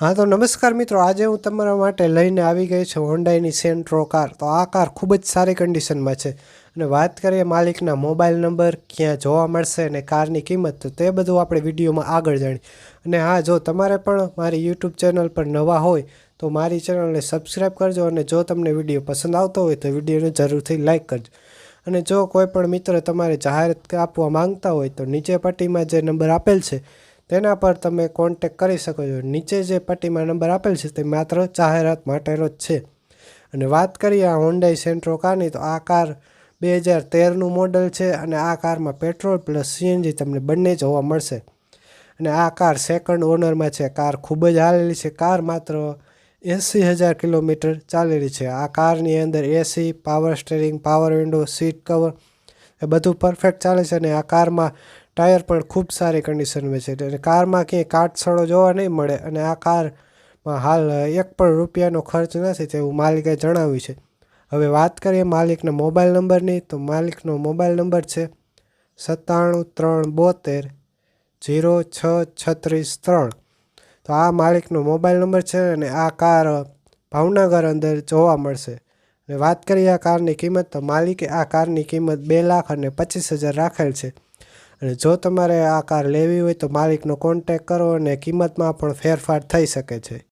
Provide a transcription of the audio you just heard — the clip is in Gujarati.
હા, તો નમસ્કાર મિત્રો. આજે હું તમારા માટે લઈને આવી ગઈ છું હોન્ડાઈની સેન્ટ્રો કાર તો આ કાર ખૂબ જ સારી કન્ડિશનમાં છે. અને વાત કરીએ માલિકના મોબાઈલ નંબર ક્યાં જોવા મળશે અને કારની કિંમત, તો તે બધું આપણે વિડીયોમાં આગળ જાણી અને હા, જો તમારે પણ મારી યુટ્યુબ ચેનલ પર નવા હોય, તો મારી ચેનલને સબસ્ક્રાઈબ કરજો અને જો તમને વીડિયો પસંદ આવતો હોય, તો વિડીયોને જરૂરથી લાઇક કરજો. અને જો કોઈ પણ મિત્ર તમારે જાહેરાત આપવા માંગતા હોય, તો નીચે પટ્ટીમાં જે નંબર આપેલ છે તેના પર તમે કોન્ટેક કરી શકો છો. નીચે જે પટ્ટીમાં નંબર આપેલ છે તે માત્ર જાહેરાત માટેનો જ છે. અને વાત કરીએ આ હોન્ડાઈ સેન્ટ્રો કારની તો આ કાર બે હજાર તેરનું મોડલ છે અને આ કારમાં પેટ્રોલ પ્લસ સીએનજી તમને બંને જોવા મળશે. અને આ કાર સેકન્ડ ઓનરમાં છે. કાર ખૂબ જ હાલેલી છે. કાર માત્ર એંસી હજાર કિલોમીટર ચાલેલી છે. આ કારની અંદર AC power steering power window seat cover એ બધું પરફેક્ટ ચાલે છે અને આ કારમાં ટાયર પણ ખૂબ સારી કન્ડિશનમાં છે. અને કારમાં ક્યાંય કાટસળો જોવા નહીં મળે. અને આ કારમાં હાલ એક પણ રૂપિયાનો ખર્ચ નથી તેવું માલિકે જણાવ્યું છે. હવે વાત કરીએ માલિકના મોબાઈલ નંબરની, તો માલિકનો મોબાઈલ નંબર છે સત્તાણું, ત્રણ, બોતેર, જીરો, છ, છત્રીસ, ત્રણ. તો આ માલિકનો મોબાઈલ નંબર છે અને આ કાર ભાવનગર અંદર જોવા મળશે. અને વાત કરીએ આ કારની કિંમત, તો માલિકે આ કારની કિંમત બે લાખ અને પચીસ હજાર રાખેલ છે. અને જો તમારે આ કાર લેવી હોય તો માલિકનો કોન્ટેક કરો અને કિંમતમાં પણ ફેરફાર થઈ શકે છે.